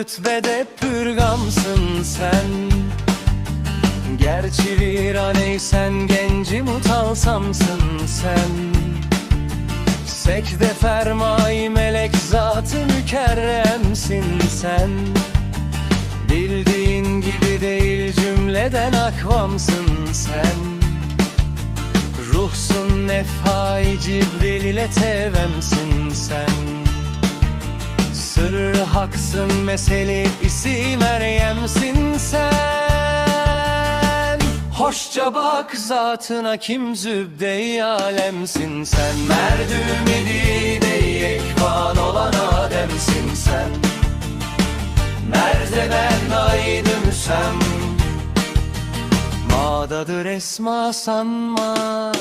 rütbede pürgamsın sen. Gerçi viraneysen genci mutalsamsın sen. Sekde fermai melek zatı mükerremsin sen. Bildiğin gibi değil cümleden akvamsın sen. Ruhsun nefhai cibril ile tevemsin sen Sırrı haksın meseli isi Meryem'sin sen. Hoşça bak zatına kim zübde-i alemsin sen. Merdü medine ekvan olan Adem'sin sen. Merteben aydın müsem Madadır esma sanma.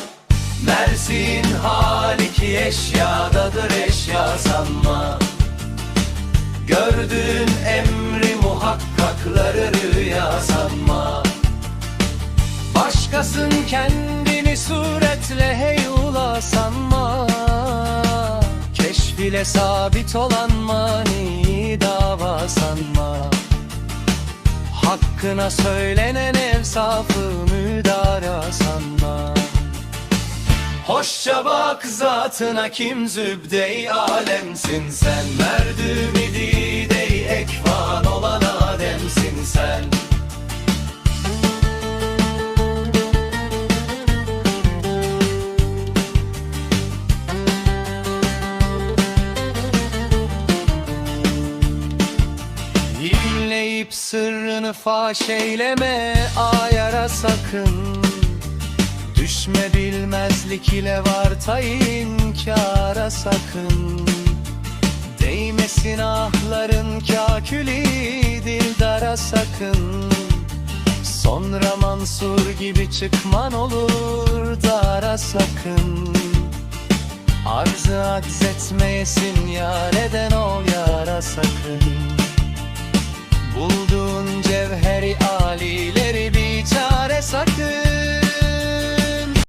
Mersin haliki eşyadadır eşya sanma Gördüğün emri muhakkakları rüya sanma. Başkasın kendini suretle heyula sanma. Keşfile sabit olan mani dava sanma. Hakkına söylenen evsafı müdara Hoşça bak zatına kim zübde-i alemsin sen. Merdü midide ekvan olan Adem'sin sen. Dinleyip sırrını faş eyleme ayara sakın Düşme bilmezlik ile var inkara sakın. Değmesin ahların kaküli dildara sakın. Sonra Mansur gibi çıkman olur dara sakın. Arzı aczetmeyesin yareden ol yara sakın